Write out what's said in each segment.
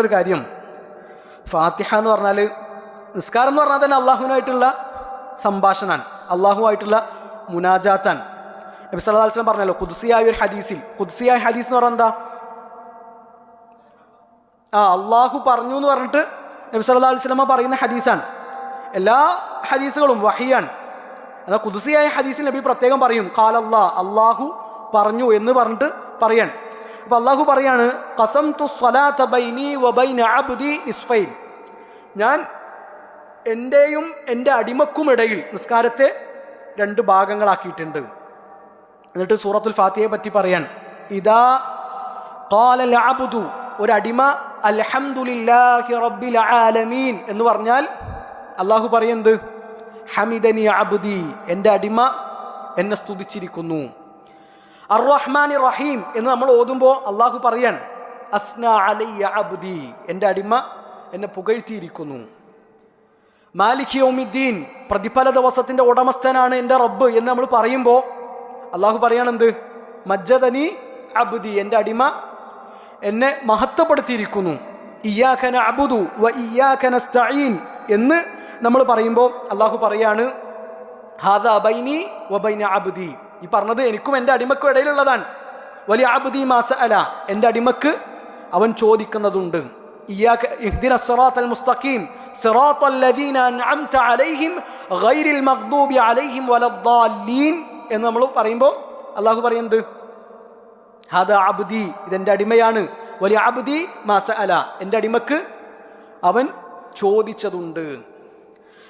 ഒരു കാര്യം. ഫാത്തിഹ എന്ന് പറഞ്ഞാൽ നിസ്കാരം എന്ന് പറഞ്ഞാൽ തന്നെ അള്ളാഹുവിനായിട്ടുള്ള സംഭാഷണാണ് അള്ളാഹുവായിട്ടുള്ള മുനാജാത്താൻ. നബി സല്ലാ വസല്ലം പറഞ്ഞല്ലോ കുദ്സിയായ ഒരു ഹദീസിൽ. കുദ്സിയായ ഹദീസ് എന്ന് പറഞ്ഞാൽ എന്താ? ആ അള്ളാഹു പറഞ്ഞു എന്ന് പറഞ്ഞിട്ട് നബി സല്ലാ അലൈഹി വസല്ലമ പറയുന്ന ഹദീസാണ് എല്ലാ ഹദീസുകളും വഹിയാണ്. എന്നാൽ കുദ്സിയായ ഹദീസിൽ നബി പ്രത്യേകം പറയും കാലല്ലാ അള്ളാ അള്ളാഹു പറഞ്ഞു എന്ന് പറഞ്ഞിട്ട് പറയാൻ അപ്പൊ അള്ളാഹു പറയാണ് കസം തു സ്വലാത്ത അബ്ദി നിസ്ഫൈൻ. ഞാൻ എന്റെയും എന്റെ അടിമക്കുമിടയിൽ നിസ്കാരത്തെ രണ്ട് ഭാഗങ്ങളാക്കിയിട്ടുണ്ട്. എന്നിട്ട് സൂറത്തുൽ ഫാത്തിയെ പറ്റി പറയാൻ ഇതാ കാലൽ ഒരടിമ അൽഹംദുലില്ലാഹി റബ്ബിൽ ആലമീൻ എന്ന് പറഞ്ഞാൽ അള്ളാഹു പറയുന്നത് ഹമിദനി അബുദി എന്റെ അടിമ എന്നെ സ്തുതിച്ചിരിക്കുന്നു. അർ റഹീം എന്ന് നമ്മൾ ഓതുമ്പോൾ അള്ളാഹു പറയാണ് അസ്ന അലയ്യ അബുദി. എന്റെ അടിമ എന്നെ പുകഴ്ത്തിയിരിക്കുന്നു. മാലിക് യോമിദ്ദീൻ പ്രതിഫല ദിവസത്തിന്റെ ഉടമസ്ഥനാണ് എന്റെ റബ്ബ് എന്ന് നമ്മൾ പറയുമ്പോൾ അള്ളാഹു പറയാണെന്ത്? മജ്ജദനി അബുദി. എന്റെ അടിമ എന്നെ മഹത്വപ്പെടുത്തിയിരിക്കുന്നു. ഇയാഖന അബുദു വ ഇയാഖന സ്തീൻ എന്ന് നമ്മൾ പറയുമ്പോൾ അള്ളാഹു പറയാണ് ഹാദ ബൈനി വബൈന അബുദി. ഈ പറഞ്ഞത് എനിക്കും എന്റെ അടിമക്കും ഇടയിലുള്ളതാണ്. വലിയ അബുദി മാസ അല എന്റെ അടിമക്ക് അവൻ ചോദിക്കുന്നതുണ്ട്. മുസ്തഖീം എന്ന് നമ്മൾ പറയുമ്പോൾ അള്ളാഹു പറയുന്നത്? ഹദ അബ്ദി ഇതെന്റെ അടിമയാണ്. വലിയ അബ്ദി മാസ അല എന്റെ അടിമക്ക് അവൻ ചോദിച്ചതുണ്ട്.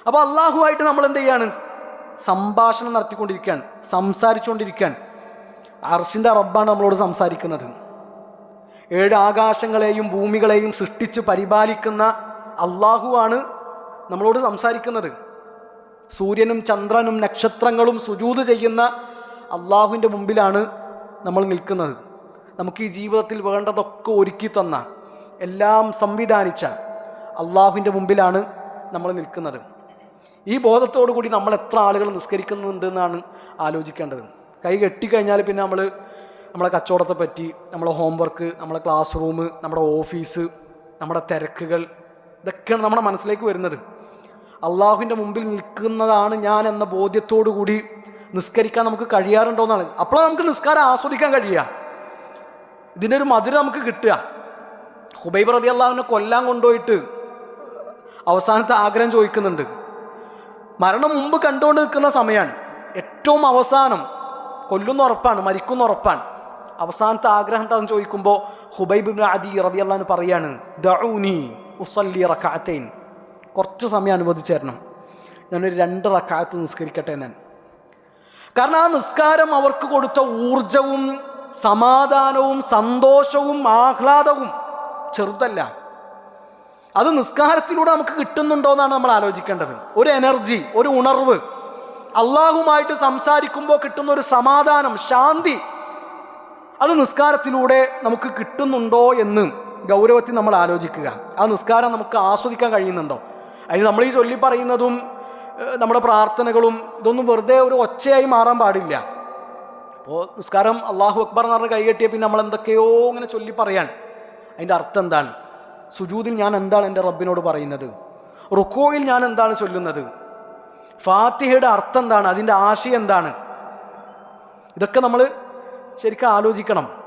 അപ്പോൾ അള്ളാഹുവായിട്ട് നമ്മൾ എന്ത് ചെയ്യാണ്? സംഭാഷണം നടത്തിക്കൊണ്ടിരിക്കുകയാണ് സംസാരിച്ചുകൊണ്ടിരിക്കാൻ അർഷിന്റെ റബ്ബാണ് നമ്മളോട് സംസാരിക്കുന്നത്. ഏഴ് ആകാശങ്ങളെയും ഭൂമികളെയും സൃഷ്ടിച്ച് പരിപാലിക്കുന്ന അള്ളാഹുവാണ് നമ്മളോട് സംസാരിക്കുന്നത്. സൂര്യനും ചന്ദ്രനും നക്ഷത്രങ്ങളും സുജൂത് ചെയ്യുന്ന അള്ളാഹുവിന്റെ മുമ്പിലാണ് നമ്മൾ നിൽക്കുന്നത്. നമുക്ക് ഈ ജീവിതത്തിൽ വേണ്ടതൊക്കെ ഒരുക്കി തന്ന എല്ലാം സംവിധാനിച്ച അള്ളാഹുവിന്റെ മുമ്പിലാണ് നമ്മൾ നിൽക്കുന്നത്. ഈ ബോധത്തോടു കൂടി നമ്മൾ എത്ര ആളുകൾ നിസ്കരിക്കുന്നുണ്ട് എന്നാണ് ആലോചിക്കേണ്ടത്. കൈ കെട്ടിക്കഴിഞ്ഞാൽ പിന്നെ നമ്മൾ നമ്മളെ കച്ചവടത്തെ പറ്റി നമ്മളെ ഹോംവർക്ക് നമ്മളെ ക്ലാസ് റൂം നമ്മുടെ ഓഫീസ് നമ്മുടെ തിരക്കുകൾ ഇതൊക്കെയാണ് നമ്മുടെ മനസ്സിലേക്ക് വരുന്നത്. അള്ളാഹുവിന്റെ മുമ്പിൽ നിൽക്കുന്നതാണ് ഞാൻ എന്ന ബോധ്യത്തോടു കൂടി നിസ്കരിക്കാൻ നമുക്ക് കഴിയാറുണ്ടോ എന്നാണ്. അപ്പോഴാണ് നമുക്ക് നിസ്കാരം ആസ്വദിക്കാൻ കഴിയുക. ഇതിന്റെ ഒരു മധുരം നമുക്ക് കിട്ടുക. ഹുബൈബ് റതി അള്ളാഹുവിനെ കൊല്ലാൻ കൊണ്ടുപോയിട്ട് അവസാനത്തെ ആഗ്രഹം ചോദിക്കുന്നുണ്ട്. മരണം മുമ്പ് കണ്ടുകൊണ്ട് നിൽക്കുന്ന സമയമാണ്. ഏറ്റവും അവസാനം കൊല്ലുന്ന ഉറപ്പാണ് മരിക്കുന്ന ഉറപ്പാണ്. അവസാനത്തെ ആഗ്രഹം എന്താണെന്ന് ചോദിക്കുമ്പോൾ ഹുബൈബ് അദി റബി അള്ളഹാൻ പറയാണ് ദഊനി ഉസല്ലി റക്കാത്തൈൻ കുറച്ച് സമയം അനുവദിച്ചു തരണം. ഞാനൊരു രണ്ട് റക്കാത്ത് നിസ്കരിക്കട്ടെ ഞാൻ. കാരണം ആ നിസ്കാരം അവർക്ക് കൊടുത്ത ഊർജവും സമാധാനവും സന്തോഷവും ആഹ്ലാദവും ചെറുതല്ല. അത് നിസ്കാരത്തിലൂടെ നമുക്ക് കിട്ടുന്നുണ്ടോ എന്നാണ് നമ്മൾ ആലോചിക്കേണ്ടത്. ഒരു എനർജി ഒരു ഉണർവ്. അള്ളാഹുമായിട്ട് സംസാരിക്കുമ്പോൾ കിട്ടുന്ന ഒരു സമാധാനം ശാന്തി. അത് നിസ്കാരത്തിലൂടെ നമുക്ക് കിട്ടുന്നുണ്ടോ എന്ന് ഗൗരവത്തിൽ നമ്മൾ ആലോചിക്കുക. ആ നിസ്കാരം നമുക്ക് ആസ്വദിക്കാൻ കഴിയുന്നുണ്ടോ? അതിന് നമ്മൾ ഈ ചൊല്ലി പറയുന്നതും നമ്മുടെ പ്രാർത്ഥനകളും ഇതൊന്നും വെറുതെ ഒരു ഒച്ചയായി മാറാൻ പാടില്ല. അപ്പോൾ നിസ്കാരം അള്ളാഹു അക്ബർ എന്ന് പറഞ്ഞ കൈകെട്ടിയ പിന്നെ നമ്മൾ എന്തൊക്കെയോ ഇങ്ങനെ ചൊല്ലി പറയാൻ. അതിന്റെ അർത്ഥം എന്താണ്? സുജൂദിൽ ഞാൻ എന്താണ് എന്റെ റബ്ബിനോട് പറയുന്നത്? റുക്കോയിൽ ഞാൻ എന്താണ് ചൊല്ലുന്നത്? ഫാത്തിഹയുടെ അർത്ഥം എന്താണ്? അതിന്റെ ആശയം എന്താണ്? ഇതൊക്കെ നമ്മൾ ശരിക്കും ആലോചിക്കണം.